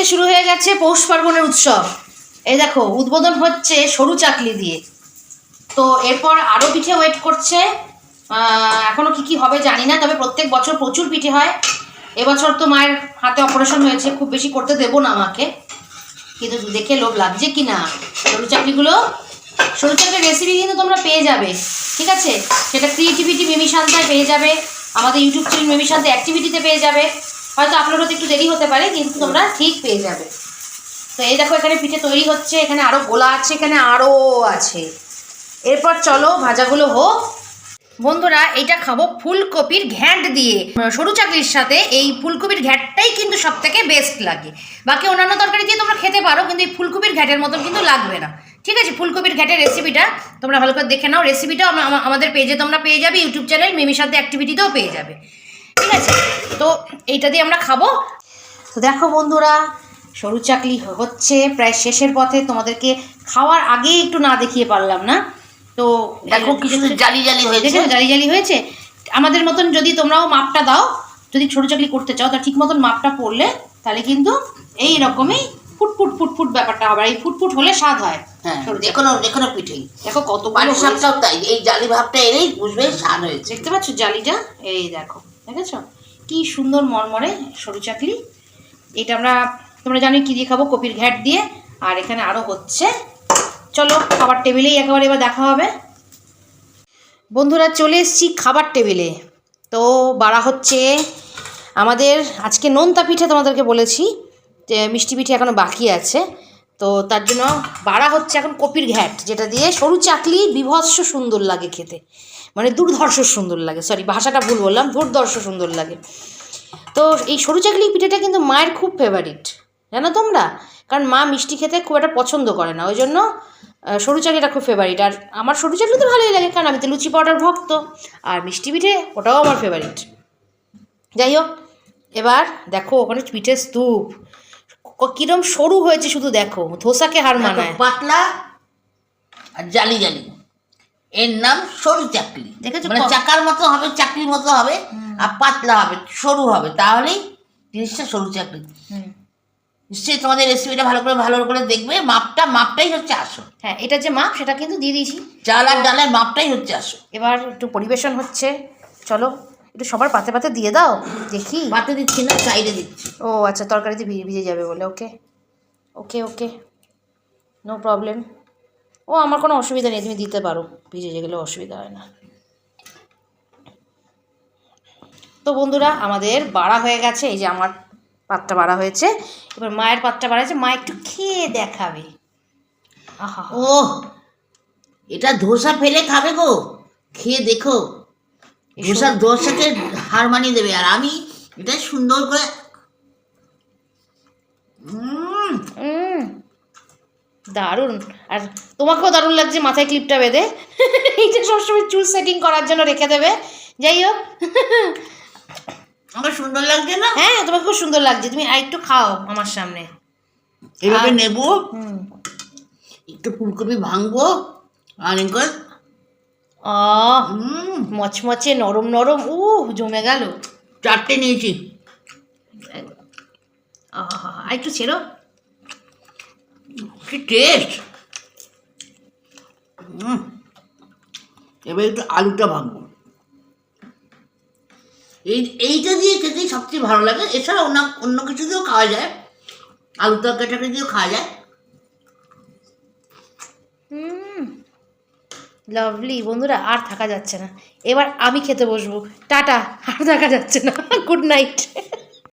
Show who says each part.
Speaker 1: বাড়িতে শুরু হয়ে গেছে পৌষ পার্বণের উৎসব। এই দেখো, উদ্বোধন হচ্ছে সরু চাকলি দিয়ে। তো এরপর আরও পিঠে ওয়েট করছে। এখনও এখনও কি কি হবে জানি না, তবে প্রত্যেক বছর প্রচুর পিঠে হয়। এবছর তো মায়ের হাতে অপারেশন হয়েছে, খুব বেশি করতে দেবো না আমাকে কিন্তু দেখে লোভ লাগছে কি না? সরু চাকলিগুলো, সরু চাকলির রেসিপি কিন্তু তোমরা পেয়ে যাবে, ঠিক আছে? সেটা ক্রিয়েটিভিটি মিমি শান্তায় পেয়ে যাবে, আমাদের ইউটিউব চ্যানেল মিমি শান্তা অ্যাক্টিভিটিতে পেয়ে যাবে। হয়তো আপলোড হতে একটু দেরি হতে পারে কিন্তু তোমরা ঠিক পেয়ে যাবে। তো এই দেখো এখানে পিঠে তৈরি হচ্ছে এখানে আরও গোলা আছে এখানে আরও আছে। এরপর চলো ভাজাগুলো হোক। বন্ধুরা এটা খাব ফুলকপির ঘ্যাঁট দিয়ে। সরু চাকরির সাথে এই ফুলকপির ঘ্যাঁটটাই কিন্তু সব থেকে বেস্ট লাগে। বাকি অন্যান্য তরকারি দিয়ে তোমরা খেতে পারো কিন্তু এই ফুলকপির ঘ্যাঁটের মতন কিন্তু লাগবে না। ঠিক আছে? ফুলকপির ঘ্যাঁটের রেসিপিটা তোমরা ভালো করে দেখে নাও। রেসিপিটা আমাদের পেজে তোমরা পেয়ে যাবে ইউটিউব চ্যানেল মিমির সাথে অ্যাক্টিভিটিতেও পেয়ে যাবে। ঠিক আছে? তো এইটা দিয়ে আমরা খাব। তো দেখো বন্ধুরা সরু চাকলি হচ্ছে। প্রায় শেষের পথে তোমাদেরকে খাওয়ার আগেই একটু না দেখিয়ে পারলাম না? তো
Speaker 2: দেখো কিছু জালি জালি হয়েছে।
Speaker 1: জালি জালি হয়েছে? আমাদের মতন যদি তোমরাও মাপটা দাও যদি ছোটো চাকলি করতে চাও তা ঠিক মতন মাপটা পড়লে তাহলে কিন্তু এই রকমই ফুটফুট ফুটফুট ব্যাপারটা হবে। এই ফুটফুট হলে স্বাদ হয়
Speaker 2: হ্যাঁ
Speaker 1: চাকলি।
Speaker 2: যেকোনো যেকোনো পিঠেই।
Speaker 1: দেখো কত
Speaker 2: বাড়ির সাপটাও তাই। এই জালি ভাবটা এলেই বুঝবে স্বাদ হয়েছে।
Speaker 1: দেখতে পাচ্ছ জালিটা? এই দেখো। দেখেছ? কি সুন্দর মরমরে সরু চাকলি। এটা আমরা, তোমরা জানো কী দিয়ে খাব? কপির ঘ্যাট দিয়ে। আর এখানে আরও হচ্ছে। চলো, খাবার টেবিলেই একেবারে এবার দেখা হবে। বন্ধুরা, চলে এসেছি খাবার টেবিলে। তো বাড়া হচ্ছে, আমাদের আজকে নোনতা পিঠে তোমাদেরকে বলেছি। যে মিষ্টি পিঠে এখনও বাকি আছে। তো তার জন্য বাড়া হচ্ছে এখন কপির ঘ্যাট, যেটা দিয়ে সরু চাকলি বিভৎস সুন্দর লাগে খেতে। মানে দুর্ধর্ষ সুন্দর লাগে সরি ভাষাটা ভুল বললাম, দুর্ধর্ষ সুন্দর লাগে। তো এই সরু চাকলি পিঠেটা কিন্তু মায়ের খুব ফেভারিট জানো তোমরা? কারণ মা মিষ্টি খেতে খুব একটা পছন্দ করে না, ওই জন্য সরু চাকলিটা খুব ফেভারিট আর আমার সরু চাকলি তো ভালোই লাগে, কারণ আমি তো লুচি পাউডার ভক্ত, আর মিষ্টি পিঠে ওটাও আমার ফেভারিট যাই হোক, এবার দেখো ওখানে পিঠের স্তূপ। কিরম সরু হয়েছে শুধু দেখো ধোসাকে হার মানায়।
Speaker 2: পাতলা আর জালি জালি। এর নাম সরু চাকলি।
Speaker 1: দেখেছ
Speaker 2: মানে চাকার মতো হবে চাকরির মতো হবে আর পাতলা হবে সরু হবে। তাহলেই জিনিসটা সরু চাকরি
Speaker 1: হুম।
Speaker 2: নিশ্চয়ই তোমাদের রেসিপিটা ভালো করে ভালো করে দেখবে মাপটা মাপটাই হচ্ছে আসল।
Speaker 1: হ্যাঁ এটা যে মাপ সেটা কিন্তু দিয়ে দিয়েছি।
Speaker 2: চাল আর ডালের মাপটাই হচ্ছে আসল।
Speaker 1: এবার একটু পরিবেশন হচ্ছে। চলো একটু সবার পাতে পাতে দিয়ে দাও দেখি।
Speaker 2: পাতে দিচ্ছি না সাইডে দিচ্ছি।
Speaker 1: ও আচ্ছা তরকারিতে ভিজে ভিজে যাবে বলে ওকে। ওকে ওকে। নো প্রবলেম ও আমার কোনো অসুবিধা নেই তুমি দিতে পারো। ভিজে গেলে অসুবিধা হয় না। তো বন্ধুরা আমাদের বাড়া হয়ে গেছে এই যে আমার পাতটা বাড়া হয়েছে। এবার মায়ের পাতটা বাড়াচ্ছে মা একটু খেয়ে দেখাবে। আহা।
Speaker 2: ও এটা ধোসা ফেলে খাবে গো। খেয়ে দেখো। ধোসা ধোসাকে হার মানিয়ে দেবে। আর আমি এটা সুন্দর করে
Speaker 1: দারুণ। আর তোমাকেও দারুণ লাগছে মাথায় ক্লিপটা বেঁধে। এইটা সবসময় চুল সেটিং করার জন্য রেখে দেবে। যাই হোক।
Speaker 2: আমার সুন্দর লাগছে না?
Speaker 1: হ্যাঁ তোমাকে খুব সুন্দর লাগছে। তুমি আর একটু খাও আমার সামনে।
Speaker 2: এভাবে নেব।
Speaker 1: হুম।
Speaker 2: একটু ফুলকপি ভাঙবো। আর উম,
Speaker 1: মচমচে নরম নরম উ জমে গেল।
Speaker 2: চারটে নিয়েছি।
Speaker 1: আহা আর একটু ছেড়ো।
Speaker 2: কি টেস্ট এবার একটু আলুটা ভাঙবো। এই এইটা দিয়ে খেতেই সবচেয়ে ভালো লাগে। এছাড়া অন্য অন্য কিছু দিয়েও খাওয়া যায়। আলু তরকারি দিয়েও খাওয়া যায়।
Speaker 1: লাভলি বন্ধুরা, আর থাকা যাচ্ছে না। এবার আমি খেতে বসবো। টাটা, আর থাকা যাচ্ছে না। Good night